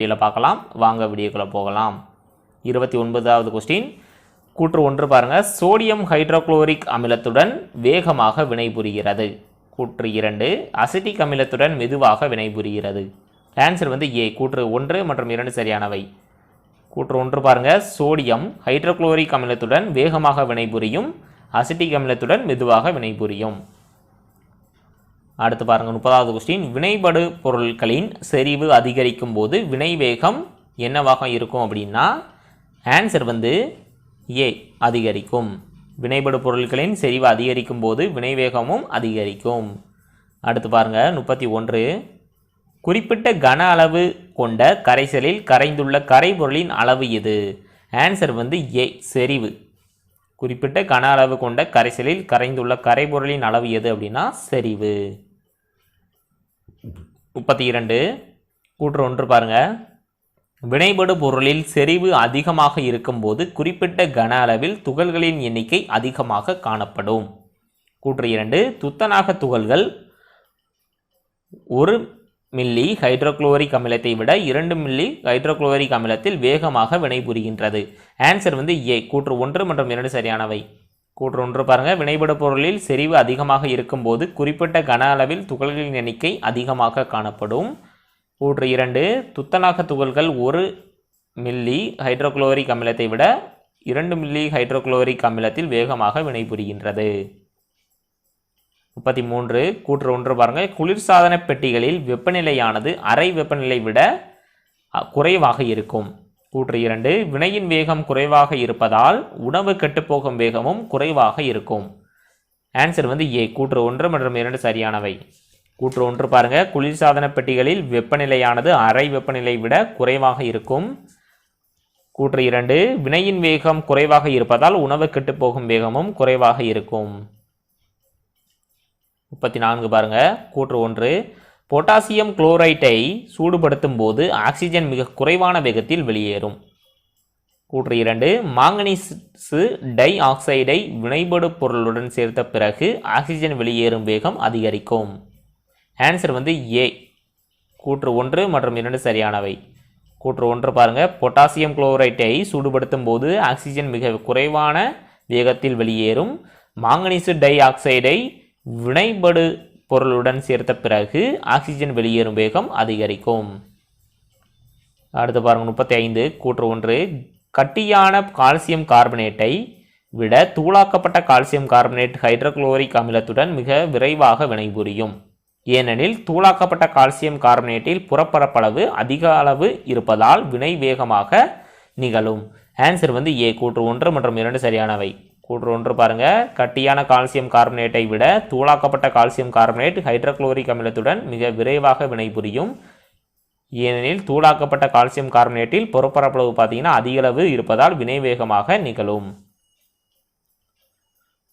வீடியோவில் பார்க்கலாம். வாங்க வீடியோக்குள்ளே போகலாம். இருபத்தி ஒன்பதாவது கொஸ்டின் கூற்று ஒன்று பாருங்கள் சோடியம் ஹைட்ரோகுளோரிக் அமிலத்துடன் வேகமாக வினைபுரிகிறது. கூற்று இரண்டு. அசிட்டிக் அமிலத்துடன் மெதுவாக வினைபுரிகிறது. ஆன்சர் வந்து ஏ கூற்று ஒன்று மற்றும் இரண்டு சரியானவை. கூற்று ஒன்று பாருங்கள் சோடியம் ஹைட்ரோக்ளோரிக் அமிலத்துடன் வேகமாக வினைபுரியும் அசிட்டிக் அமிலத்துடன் மெதுவாக வினைபுரியும். அடுத்து பாருங்கள் முப்பதாவது கொஸ்டின் வினைபடு பொருட்களின் செறிவு அதிகரிக்கும் போது வினை வேகம் என்னவாக இருக்கும் அப்படின்னா ஆன்சர் வந்து ஏ அதிகரிக்கும். வினைபடு பொருட்களின் செறிவு அதிகரிக்கும் போது வினை வேகமும் அதிகரிக்கும். அடுத்து பாருங்கள் முப்பத்தி ஒன்று. குறிப்பிட்ட கன அளவு கொண்ட கரைசலில் கரைந்துள்ள கரைபொருளின் அளவு எது? ஆன்சர் வந்து ஏ செறிவு. குறிப்பிட்ட கன அளவு கொண்ட கரைசலில் கரைந்துள்ள கரைபொருளின் அளவு எது அப்படின்னா செறிவு. முப்பத்தி இரண்டு கூற்று ஒன்று பாருங்க. வினைபடு பொருளில் செறிவு அதிகமாக இருக்கும்போது குறிப்பிட்ட கன அளவில் துகள்களின் எண்ணிக்கை அதிகமாக காணப்படும். கூற்று இரண்டு துத்தநாக துகள்கள் ஒரு மில்லி ஹைட்ரோகுளோரிக் அமிலத்தை விட இரண்டு மில்லி ஹைட்ரோக்ளோரிக் அமிலத்தில் வேகமாக வினைபுரிகின்றது. ஆன்சர் வந்து ஏ கூற்று ஒன்று மற்றும் இரண்டு சரியானவை. கூற்று ஒன்று பாருங்கள் வினைபடு பொருளில் செறிவு அதிகமாக இருக்கும்போது குறிப்பிட்ட கன அளவில் துகள்களின் எண்ணிக்கை அதிகமாக காணப்படும். கூற்று இரண்டு துத்தநாக துகள்கள் ஒரு மில்லி ஹைட்ரோக்ளோரிக் அமிலத்தை விட இரண்டு மில்லி ஹைட்ரோக்ளோரிக் அமிலத்தில் வேகமாக வினைபுரிகின்றது. முப்பத்தி மூன்று கூற்று ஒன்று பாருங்கள் குளிர்சாதன பெட்டிகளில் வெப்பநிலையானது அறை வெப்பநிலை விட குறைவாக இருக்கும். கூற்று இரண்டு வினையின் வேகம் குறைவாக இருப்பதால் உணவு கெட்டுப்போகும் வேகமும் குறைவாக இருக்கும். ஆன்சர் வந்து ஏ கூற்று ஒன்று மற்றும் இரண்டு சரியானவை. கூற்று ஒன்று பாருங்க குளிர்சாதன பெட்டிகளில் வெப்பநிலையானது அரை வெப்பநிலை விட குறைவாக இருக்கும். கூற்று இரண்டு வினையின் வேகம் குறைவாக இருப்பதால் உணவு கெட்டுப்போகும் வேகமும் குறைவாக இருக்கும். முப்பத்தி நான்கு பாருங்க கூற்று ஒன்று பொட்டாசியம் குளோரைட்டை சூடுபடுத்தும் போது ஆக்சிஜன் மிக குறைவான வேகத்தில் வெளியேறும். கூற்று இரண்டு மாங்கனீசு டை ஆக்சைடை வினைபடு பொருளுடன் சேர்த்த பிறகு ஆக்சிஜன் வெளியேறும் வேகம் அதிகரிக்கும். ஆன்சர் வந்து ஏ. கூற்று ஒன்று மற்றும் இரண்டு சரியானவை. கூற்று ஒன்று பாருங்கள் பொட்டாசியம் குளோரைட்டை சூடுபடுத்தும் போது ஆக்சிஜன் மிக குறைவான வேகத்தில் வெளியேறும். மாங்கனீசு டை ஆக்சைடை வினைபடு பொருளுடன் சேர்த்த பிறகு ஆக்சிஜன் வெளியேறும் வேகம் அதிகரிக்கும். அடுத்து பாருங்க முப்பத்தி ஐந்து கூற்று ஒன்று. கட்டியான கால்சியம் கார்பனேட்டை விட தூளாக்கப்பட்ட கால்சியம் கார்பனேட் ஹைட்ரோக்ளோரிக் அமிலத்துடன் மிக விரைவாக வினைபுரியும். ஏனெனில் தூளாக்கப்பட்ட கால்சியம் கார்பனேட்டில் புறப்பரப்பளவு அதிக அளவு இருப்பதால் வினை வேகமாக நிகழும். ஆன்சர் வந்து ஏ கூற்று ஒன்று மற்றும் இரண்டு சரியானவை. கூற்று ஒன்று பாருங்கள் கட்டியான கால்சியம் கார்பனேட்டை விட தூளாக்கப்பட்ட கால்சியம் கார்பனேட் ஹைட்ரோக்ளோரிக் அமிலத்துடன் மிக விரைவாக வினைபுரியும். ஏனெனில் தூளாக்கப்பட்ட கால்சியம் கார்பனேட்டில் புறப்பரப்பளவு பார்த்தீங்கன்னா அதிகளவு இருப்பதால் வினை வேகமாக நிகழும்.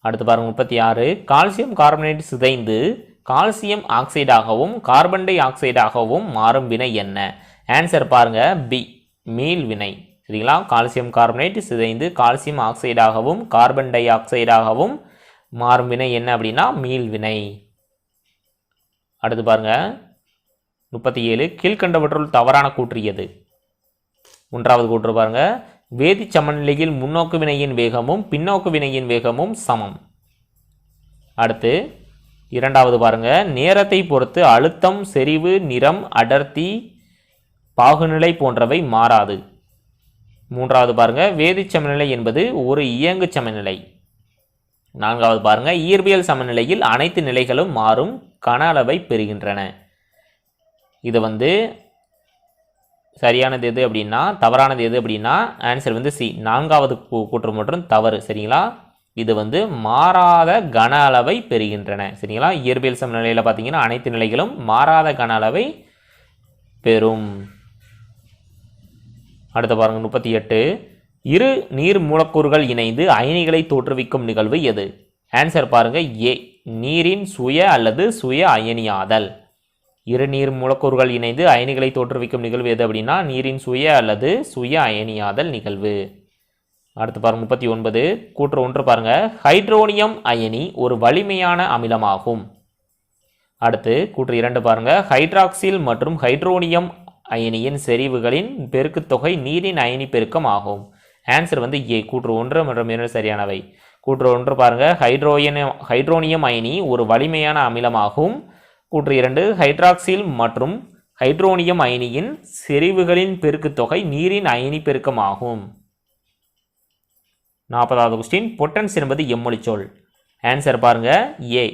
அடுத்து பாருங்கள் முப்பத்தி ஆறு. கால்சியம் கார்பனேட் சிதைந்து கால்சியம் ஆக்சைடாகவும் கார்பன் டை ஆக்சைடாகவும் மாறும் வினை என்ன? ஆன்சர் பாருங்கள் பி மீள் வினை. சரிங்களா? கால்சியம் கார்பனேட் சிதைந்து கால்சியம் ஆக்சைடாகவும் கார்பன் டை ஆக்சைடாகவும் மாறும் வினை என்ன அப்படின்னா மீள் வினை. அடுத்து பாருங்க. முப்பத்தி ஏழு கீழ்கண்டவற்றுள் தவறான கூற்று எது? ஒன்றாவது கூற்று பாருங்க. வேதி சமநிலையில் முன்னோக்கு வினையின் வேகமும் பின்னோக்கு வினையின் வேகமும் சமம். அடுத்து இரண்டாவது பாருங்க. நேரத்தை பொறுத்து அழுத்தம் செறிவு நிறம் அடர்த்தி பாகுநிலை போன்றவை மாறாது. மூன்றாவது பாருங்கள் வேதி சமநிலை என்பது ஒரு இயங்கு சமநிலை. நான்காவது பாருங்கள் இயற்பியல் சமநிலையில் அனைத்து நிலைகளும் மாறும் கன அளவை பெறுகின்றன. இது வந்து சரியானது எது அப்படின்னா தவறானது எது அப்படின்னா ஆன்சர் வந்து சி நான்காவது கூ- கூற்று மற்றும் தவறு சரிங்களா? இது வந்து மாறாத கன அளவை பெறுகின்றன சரிங்களா? இயற்பியல் சமநிலையில் பார்த்தீங்கன்னா அனைத்து நிலைகளும் மாறாத கன அளவை பெறும். அடுத்து பாருங்கள் முப்பத்தி எட்டு. இரு நீர் மூலக்கூறுகள் இணைந்து அயனிகளை தோற்றுவிக்கும் நிகழ்வு எது? ஆன்சர் பாருங்கள் ஏ. நீரின் சுய அல்லது சுய அயனியாதல். இரு நீர் மூலக்கூறுகள் இணைந்து அயனிகளை தோற்றுவிக்கும் நிகழ்வு எது அப்படின்னா நீரின் சுய அல்லது சுய அயனியாதல் நிகழ்வு. அடுத்து பாருங்க முப்பத்தி ஒன்பது. கூற்று ஒன்று பாருங்க ஹைட்ரோனியம் அயனி ஒரு வலிமையான அமிலமாகும். அடுத்து கூற்று இரண்டு பாருங்க ஹைட்ராக்சில் மற்றும் ஹைட்ரோனியம் அயனியின் செறிவுகளின் பெருக்குத்தொகை நீரின் அயனி பெருக்கம் ஆகும். ஆன்சர் வந்து ஏ கூற்று ஒன்று மற்றும் இரண்டு சரியானவை. கூற்று ஒன்று பாருங்கள் ஹைட்ரோயன் ஹைட்ரோனியம் அயனி ஒரு வலிமையான அமிலமாகும். கூற்று இரண்டு ஹைட்ராக்சில் மற்றும் ஹைட்ரோனியம் அயனியின் செறிவுகளின் பெருக்குத்தொகை நீரின் அயனி பெருக்கம் ஆகும். நாற்பதாவது கொஸ்டின் பொட்டன்ஸ் என்பது எம்மொழி சொல். ஆன்சர் பாருங்க. ஏ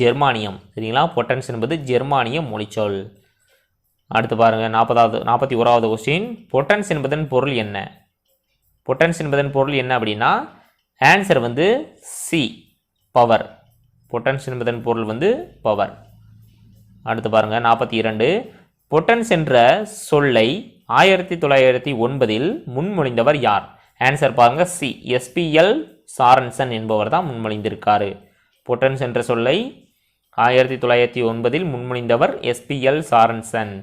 ஜெர்மானியம் சரிங்களா? பொட்டன்ஸ் என்பது ஜெர்மானிய மொழிச்சொல் அடுத்து பாருங்கள் நாற்பதாவது நாற்பத்தி ஓராவது கொஸ்டின் பொட்டன்ஸ் என்பதன் பொருள் என்ன? பொட்டன்ஸ் என்பதன் பொருள் என்ன அப்படின்னா ஆன்சர் வந்து சி பவர் பொட்டன்ஸ் என்பதன் பொருள் வந்து பவர் அடுத்து பாருங்கள் நாற்பத்தி இரண்டு. பொட்டன்ஸ் என்ற சொல்லை ஆயிரத்தி தொள்ளாயிரத்தி ஒன்பதில் முன்மொழிந்தவர் யார்? ஆன்சர் பாருங்கள் சி எஸ்பிஎல் சாரன்சன் என்பவர் தான் முன்மொழிந்திருக்கார். பொட்டன்ஸ் என்ற சொல்லை ஆயிரத்தி தொள்ளாயிரத்தி ஒன்பதில் முன்மொழிந்தவர் எஸ்பிஎல் சாரன்சன்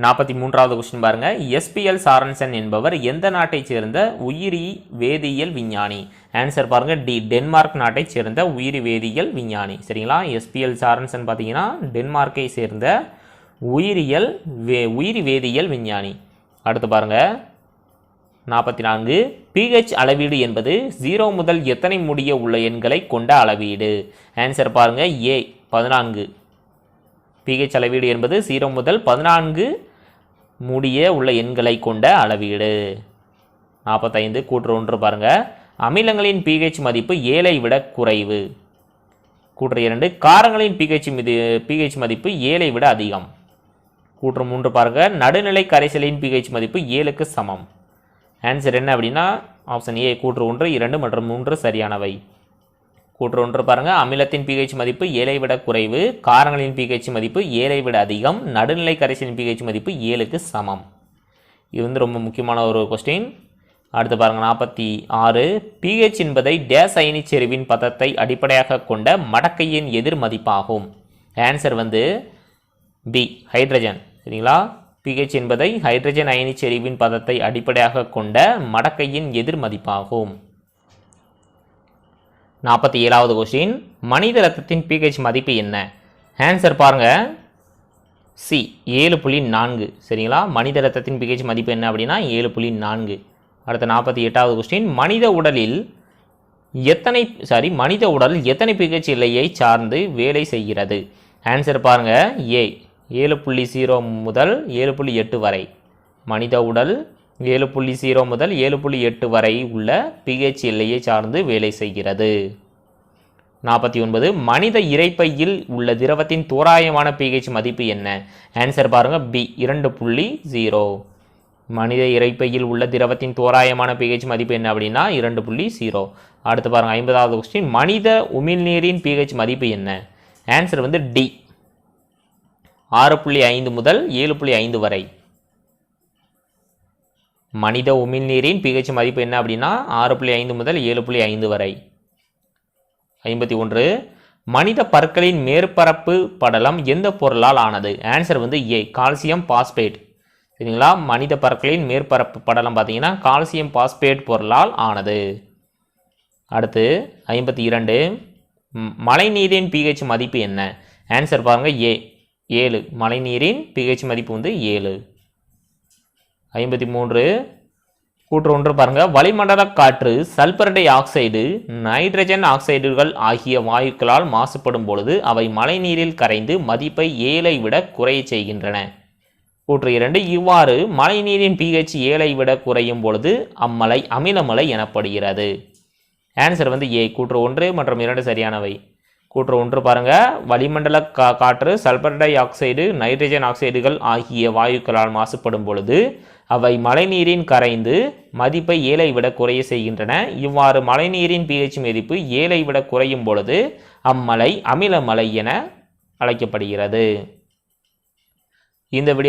நாற்பத்தி மூன்றாவது கொஸ்டின் பாருங்க. எஸ்பிஎல் சாரன்சன் என்பவர் எந்த நாட்டைச் சேர்ந்த உயிரி வேதியியல் விஞ்ஞானி? ஆன்சர் பாருங்க. டி டென்மார்க் நாட்டைச் சேர்ந்த உயிரி வேதியியல் விஞ்ஞானி. சரிங்களா? எஸ்பிஎல் சாரன்சன் பார்த்தீங்கன்னா டென்மார்க்கை சேர்ந்த உயிரியல் வே உயிரி வேதியியல் விஞ்ஞானி. அடுத்து பாருங்க. நாற்பத்தி நான்கு. பிஹெச் அளவீடு என்பது ஜீரோ முதல் எத்தனை முடிய உள்ள எண்களை கொண்ட அளவீடு? ஆன்சர் பாருங்க. ஏ பதினான்கு. பிஹெச் அளவீடு என்பது ஜீரோ முதல் பதினான்கு முடிய உள்ள எண்களை கொண்ட அளவீடு. நாற்பத்தைந்து கூற்று ஒன்று பாருங்கள் அமிலங்களின் பிஹெச் மதிப்பு ஏழை விட குறைவு. கூற்று இரண்டு காரங்களின் பிஹெச் மிதி பிஹெச் மதிப்பு ஏழை விட அதிகம். கூற்று மூன்று பாருங்க. நடுநிலை கரைசலின் பிஹெச் மதிப்பு ஏழுக்கு சமம். ஆன்சர் என்ன அப்படின்னா ஆப்ஷன் ஏ கூற்று ஒன்று இரண்டு மற்றும் மூன்று சரியானவை. கூற்று ஒன்று பாருங்கள் அமிலத்தின் பிஹெச் மதிப்பு ஏழை விட குறைவு. காரங்களின் பிஹெச் மதிப்பு ஏழை விட அதிகம். நடுநிலை கரைசலின் பிஹெச் மதிப்பு ஏழுக்கு சமம். இது வந்து ரொம்ப முக்கியமான ஒரு கொஸ்டின் அடுத்து பாருங்கள் நாற்பத்தி ஆறு. பிஹெச் என்பதை டேஸ் அயனி செறிவின் பதத்தை அடிப்படையாக கொண்ட மடக்கையின் எதிர் மதிப்பாகும். ஆன்சர் வந்து பி ஹைட்ரஜன் சரிங்களா? பிஹெச் என்பதை ஹைட்ரஜன் அயனி செறிவின் பதத்தை அடிப்படையாக கொண்ட மடக்கையின் எதிர் மதிப்பாகும். நாற்பத்தி ஏழாவது கொஸ்டின் மனித ரத்தத்தின் பிஹெச் மதிப்பு என்ன? ஆன்சர் பாருங்க. சி ஏழு புள்ளி நான்கு. சரிங்களா? மனித ரத்தத்தின் பிஹெச் மதிப்பு என்ன அப்படின்னா ஏழு புள்ளி நான்கு. அடுத்த நாற்பத்தி எட்டாவது கொஸ்டின் மனித உடலில் எத்தனை சாரி மனித உடல் எத்தனை பிஹெச் எல்லையை சார்ந்து வேலை செய்கிறது? ஆன்சர் பாருங்க. ஏ ஏழு புள்ளி ஜீரோ முதல் ஏழு புள்ளி எட்டு வரை. மனித உடல் ஏழு புள்ளி ஜீரோ முதல் ஏழு புள்ளி எட்டு வரை உள்ள பிஹெச் எல்லையை சார்ந்து வேலை செய்கிறது. நாற்பத்தி ஒன்பது மனித இறைப்பையில் உள்ள திரவத்தின் தோராயமான பிஹெச் மதிப்பு என்ன? ஆன்சர் பாருங்கள் பி இரண்டு புள்ளி ஜீரோ மனித இறைப்பையில் உள்ள திரவத்தின் தோராயமான பிஹெச் மதிப்பு என்ன அப்படின்னா இரண்டு புள்ளி ஜீரோ அடுத்து பாருங்கள் ஐம்பதாவது கொஸ்டின் மனித உமிழ்நீரின் பிஹெச் மதிப்பு என்ன? ஆன்சர் வந்து டி ஆறு புள்ளி ஐந்து முதல் ஏழு புள்ளி ஐந்து வரை. மனித உமிழ்நீரின் பிஹெச் மதிப்பு என்ன அப்படின்னா ஆறு புள்ளி ஐந்து முதல் ஏழு புள்ளி ஐந்து வரை. ஐம்பத்தி ஒன்று. மனித பற்களின் மேற்பரப்பு படலம் எந்த பொருளால் ஆனது? ஆன்சர் வந்து ஏ கால்சியம் பாஸ்பேட் சரிங்களா? மனித பற்களின் மேற்பரப்பு படலம் பார்த்தீங்கன்னா கால்சியம் பாஸ்பேட் பொருளால் ஆனது. அடுத்து ஐம்பத்தி இரண்டு. மழைநீரின் பிஹெச் மதிப்பு என்ன? ஆன்சர் பாருங்கள் ஏ ஏழு. மழைநீரின் பிஹெச் மதிப்பு வந்து ஏழு. ஐம்பத்தி மூன்று. கூற்று ஒன்று பாருங்கள் வளிமண்டல காற்று சல்பர் டை ஆக்சைடு நைட்ரஜன் ஆக்சைடுகள் ஆகிய வாயுக்களால் மாசுபடும் பொழுது அவை மழைநீரில் கரைந்து மதிப்பை ஏழை விட குறைய செய்கின்றன. கூற்று இரண்டு இவ்வாறு மழைநீரின் பிஹெச் ஏழை விட குறையும் பொழுது அம்மலை அமிலமலை எனப்படுகிறது. ஆன்சர் வந்து ஏ கூற்று ஒன்று மற்றும் இரண்டு சரியானவை. கூற்று ஒன்று பாருங்க. வளிமண்டல கா காற்று சல்பர் டை ஆக்சைடு நைட்ரஜன் ஆக்சைடுகள் ஆகிய வாயுக்களால் மாசுபடும் பொழுது அவை மழைநீரின் கரைந்து மதிப்பை ஏழை விட குறைய செய்கின்றன. இவ்வாறு மழைநீரின் பிஹெச் மதிப்பு ஏழை விட குறையும் பொழுது அம்மலை அமிலமலை என அழைக்கப்படுகிறது. இந்த வீடியோ